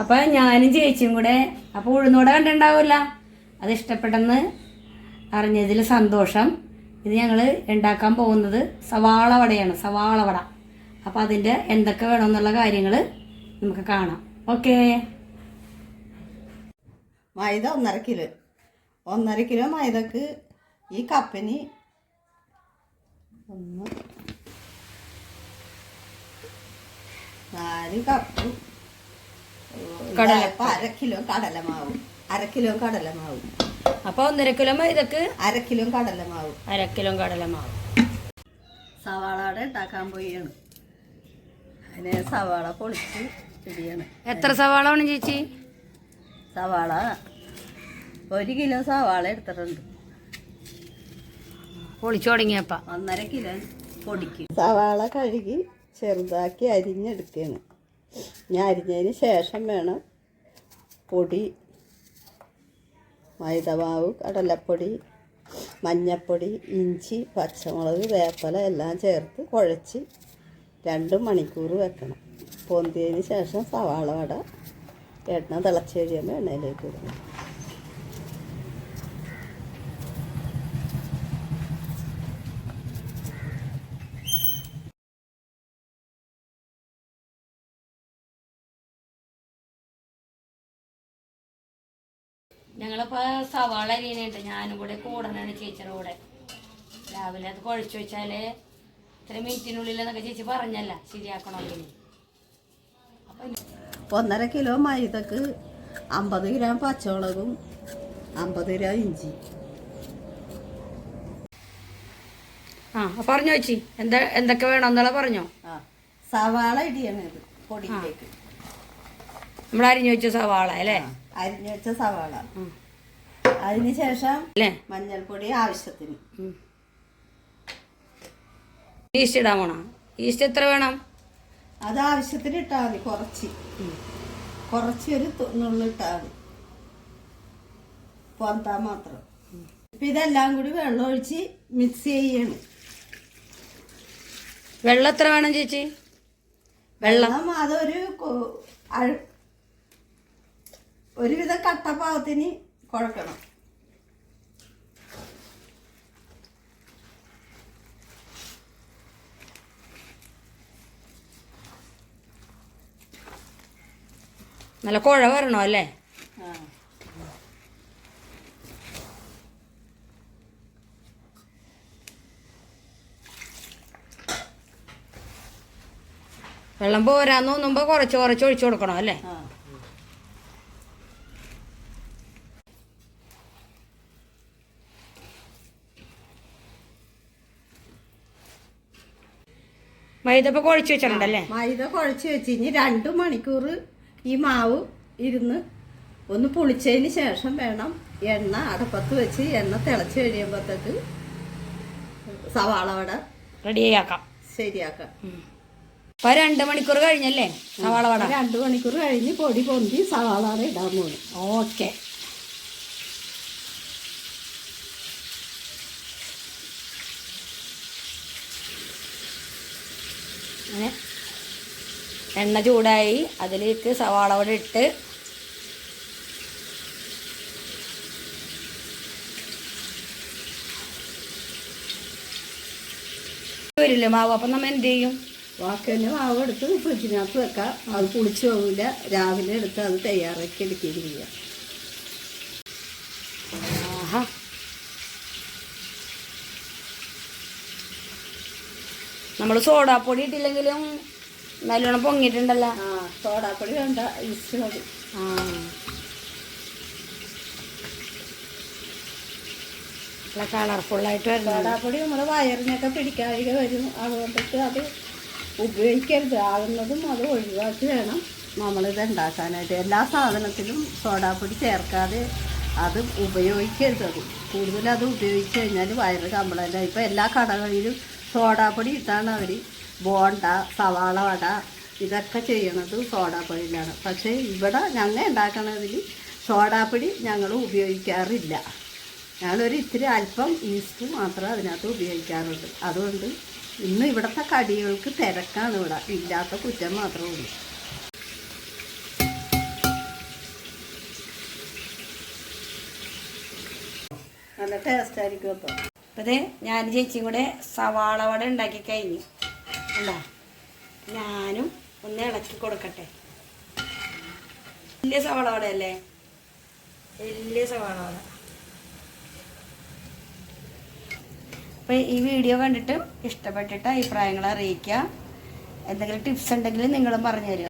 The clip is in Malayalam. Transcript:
അപ്പൊ ഞാനും ചേച്ചിയും കൂടെ അപ്പൊ ഉഴുന്നോടെ കണ്ടിട്ടുണ്ടാവില്ല അത് ഇഷ്ടപ്പെട്ടെന്ന് അറിഞ്ഞതിൽ സന്തോഷം. ഇത് ഞങ്ങൾ ഉണ്ടാക്കാൻ പോകുന്നത് സവാള വടയാണ് സവാള വട. അപ്പോൾ അതിന്റെ എന്തൊക്കെ വേണമെന്നുള്ള കാര്യങ്ങൾ നമുക്ക് കാണാം. ഓക്കേ. മൈദ ഒന്നര കിലോ ഒന്നര കിലോ മൈദക്ക് ഈ കപ്പിന് ഒന്ന് നാല് കപ്പ് കടല. ഇപ്പം അര കിലോ കടലമാവ് അര കിലോ കടലമാവ് അപ്പോൾ ഒന്നര കിലോ ഇതൊക്കെ? അര കിലോ കടലമാവ് അര കിലോ കടലമാവ് സവാളയുടെ ഉണ്ടാക്കാൻ പോയാണ്. അതിന് സവാള പൊളിച്ച് ഇടിയാണ്. എത്ര സവാള വേണം ചേച്ചി? സവാള ഒരു കിലോ സവാള എടുത്തിട്ടുണ്ട്. പൊളിച്ചു തുടങ്ങിയപ്പ. ഒന്നര കിലോ പൊടിക്കും. സവാള കഴുകി ചെറുതാക്കി അരിഞ്ഞെടുക്കുകയാണ്. ഞാൻ അരിഞ്ഞതിന് ശേഷം വേണം പൊടി മൈദമാവ് കടലപ്പൊടി മഞ്ഞപ്പൊടി ഇഞ്ചി പച്ചമുളക് വേപ്പല എല്ലാം ചേർത്ത് കുഴച്ച് രണ്ട് മണിക്കൂർ വെക്കണം. പൊന്തിയതിന് ശേഷം സവാള വട എണ്ണ തിളച്ച് കഴിയുമ്പോൾ എണ്ണയിലേക്ക് ഇടണം ഞങ്ങളിപ്പോൾ സവാള അരിയണുണ്ട്. ഞാനും കൂടെ കൂടണാണ് ചേച്ചിയുടെ കൂടെ. രാവിലെ അത് കുഴച്ച് വെച്ചാൽ ഇത്ര മിനിറ്റിനുള്ളിൽ എന്നൊക്കെ ചേച്ചി പറഞ്ഞല്ല ശരിയാക്കണമെങ്കിൽ ഒന്നര കിലോ മൈദക്ക് അമ്പത് ഗ്രാം പച്ചമുളകും അമ്പത് ഗ്രാം ഇഞ്ചി. ആ പറഞ്ഞു ചേച്ചി. എന്താ എന്തൊക്കെ വേണം എന്നുള്ള പറഞ്ഞോ. ആ സവാള ഇടിയാണ് ഇത് പൊടിയിലേക്ക്. നമ്മൾ അരിഞ്ഞു വെച്ച സവാള അല്ലേ? അരിഞ്ഞു വെച്ച സവാള. അതിനുശേഷം അതിന് ശേഷം മഞ്ഞൾപ്പൊടി ആവശ്യത്തിന്. ഈസ്റ്റ് ഇടാൻ പോണോ? ഈസ്റ്റ് എത്ര വേണം? അത് ആവശ്യത്തിന് ഇട്ടാൽ മതി കുറച്ച്. കുറച്ച് ഒരു നുള്ളിട്ടാൽ മതി. പൊന്താൻ മാത്രം. ഇപ്പം ഇതെല്ലാം കൂടി വെള്ളം ഒഴിച്ച് മിക്സ് ചെയ്യണം. വെള്ളം എത്ര വേണം ചേച്ചി? വെള്ളം അതൊരു കൊ- അഴ- ഒരുവിധം കട്ടപ്പാകത്തിന് കുഴക്കണം. നല്ല കുഴ വരണോ അല്ലേ? വെള്ളം പോരാന്ന് തോന്നുമ്പോ കുറച്ച് കുറച്ച് ഒഴിച്ചു കൊടുക്കണം അല്ലേ? മൈദ ഇപ്പൊ കുഴച്ച് വെച്ചിട്ടുണ്ടല്ലേ? മൈദ കുഴച്ച് വെച്ച്. ഇനി രണ്ടു മണിക്കൂർ ഈ മാവ് ഇരുന്ന് ഒന്ന് പുളിച്ചതിന് ശേഷം വേണം എണ്ണ അടപ്പത്ത് വെച്ച് എണ്ണ തിളച്ച് കഴിയുമ്പോഴത്തേക്ക് സവാള വട റെഡിയാക്കാം. ശരിയാക്കാം. അപ്പൊ രണ്ട് മണിക്കൂർ കഴിഞ്ഞല്ലേ സവാള വട? രണ്ടു മണിക്കൂർ കഴിഞ്ഞ് പൊടി പൊന്തി സവാള വട ഇടാൻ പോകും ഓക്കെ. അങ്ങനെ എണ്ണ ചൂടായി അതിലേക്ക് സവാള കൂടെ ഇട്ട് വരില്ലേ മാവ്. അപ്പം നമ്മൾ എന്ത് ചെയ്യും? ബാക്കി തന്നെ മാവ് എടുത്ത് ഫ്രിഡ്ജിനകത്ത് വെക്കാം. അത് കുളിച്ച് പോകില്ല. രാവിലെ എടുത്ത് അത് തയ്യാറാക്കി എടുക്കുകയും ചെയ്യാം. നമ്മൾ സോഡാപ്പൊടി ഇട്ടില്ലെങ്കിലും നല്ലോണം പൊങ്ങിയിട്ടുണ്ടല്ലോ. സോഡാപ്പൊടി വേണ്ട ഈസ്റ്റ് മതി. ആ. നല്ല കളർഫുള്ളായിട്ട് വരുന്നത്. സോഡാപ്പൊടി നമ്മുടെ വയറിനൊക്കെ പിടിക്കാതെ വരും. അതുകൊണ്ടിട്ട് അത് ഉപയോഗിക്കരുത്. ആകുന്നതും അത് ഒഴിവാക്കി വേണം നമ്മളിത് ഉണ്ടാക്കാനായിട്ട്. എല്ലാ സാധനത്തിലും സോഡാപ്പൊടി ചേർക്കാതെ അത് ഉപയോഗിക്കരുത്. അത് കൂടുതൽ അത് ഉപയോഗിച്ച് കഴിഞ്ഞാൽ വയറ് കംപ്ലൈന്റ് ഇപ്പോൾ എല്ലാ കടകളിലും സോഡാപ്പൊടി ഇട്ടാണ് അവർ ബോണ്ട സവാള വട ഇതൊക്കെ ചെയ്യുന്നത് സോഡാപ്പൊടിയിലാണ്. പക്ഷേ ഇവിടെ ഞങ്ങൾ ഉണ്ടാക്കുന്നതിൽ സോഡാപ്പൊടി ഞങ്ങൾ ഉപയോഗിക്കാറില്ല. ഞങ്ങളൊരു ഇത്തിരി അല്പം ഈസ്റ്റ് മാത്രമേ അതിനകത്ത് ഉപയോഗിക്കാറുള്ളൂ അതുകൊണ്ട് ഇന്ന് ഇവിടുത്തെ കടികൾക്ക് തിരക്കാണ് ഇവിടെ. ഇല്ലാത്ത കുറ്റം മാത്രമേ ഉള്ളൂ. നല്ല ടേസ്റ്റ് ആയിരിക്കും അപ്പം അപ്പം ഇത് ഞാൻ ചേച്ചിയും കൂടെ സവാള വട ഉണ്ടാക്കി കഴിഞ്ഞു. ഉണ്ടോ ഞാനും ഒന്ന് ഇളക്കി കൊടുക്കട്ടെ. വലിയ സവാള വട അല്ലേ വലിയ സവാള വട. അപ്പോൾ ഈ വീഡിയോ കണ്ടിട്ട് ഇഷ്ടപ്പെട്ടിട്ട് അഭിപ്രായങ്ങൾ അറിയിക്കുക. എന്തെങ്കിലും ടിപ്സ് ഉണ്ടെങ്കിൽ നിങ്ങളും പറഞ്ഞു തരിക.